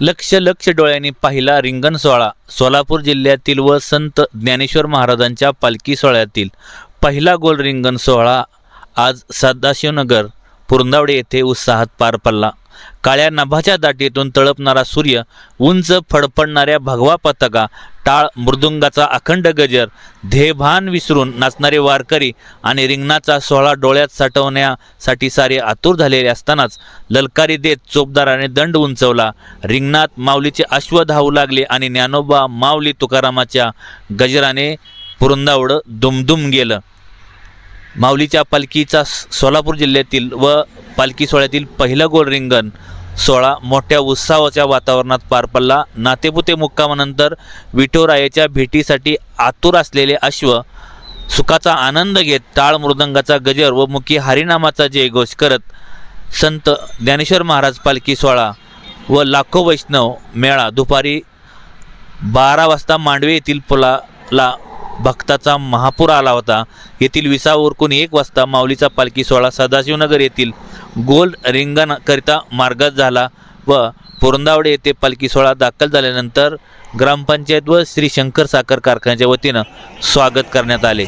लक्ष लक्ष डोळ्यांनी पाहिला रिंगण सोहळा. सोलापूर जिल्ह्यातील व संत ज्ञानेश्वर महाराजांच्या पालखी सोहळ्यातील पहिला गोल रिंगण सोहळा आज सदाशिवनगर पुरंदावडे येथे उत्साहात पार पडला. काळ्या नभाच्या दाटीतून तळपणारा सूर्य उंच फडफडणाऱ्या भगवा पताका टाळ मृदुंगाचा अखंड गजर ध्येयभान विसरून नाचणारे वारकरी आणि रिंगणाचा सोहळा डोळ्यात साठवण्यासाठी सारे आतुर झालेले असतानाच ललकारी देत चोपदाराने दंड उंचवला. रिंगणात माऊलीचे अश्व धावू लागले आणि ज्ञानोबा माऊली तुकारामाच्या गजराने पुरंदावडं दुमदुम गेलं. माऊलीच्या पालखीचा सोलापूर जिल्ह्यातील व पालखी सोहळ्यातील पहिलं गोल रिंगण सोहळा मोठ्या उत्साहाच्या वातावरणात पार पडला. नातेपुते मुक्कामानंतर विठोरायाच्या भेटीसाठी आतुर असलेले अश्व सुखाचा आनंद घेत टाळ मृदंगाचा गजर व मुखी हरिनामाचा जयघोष करत संत ज्ञानेश्वर महाराज पालखी सोहळा व लाखो वैष्णव मेळा. दुपारी बारा वाजता मांडवे येथील पुलाला भक्ताचा महापूर आला होता. येथील विसा उरकून एक वाजता माऊलीचा पालखी सोहळा सदाशिवनगर येथील गोल्ड रिंगणाकरिता मार्गात झाला व पुरंदावडे येथे पालखी सोहळा दाखल झाल्यानंतर ग्रामपंचायत व श्री शंकर साखर कारखान्याच्या वतीनं स्वागत करण्यात आले.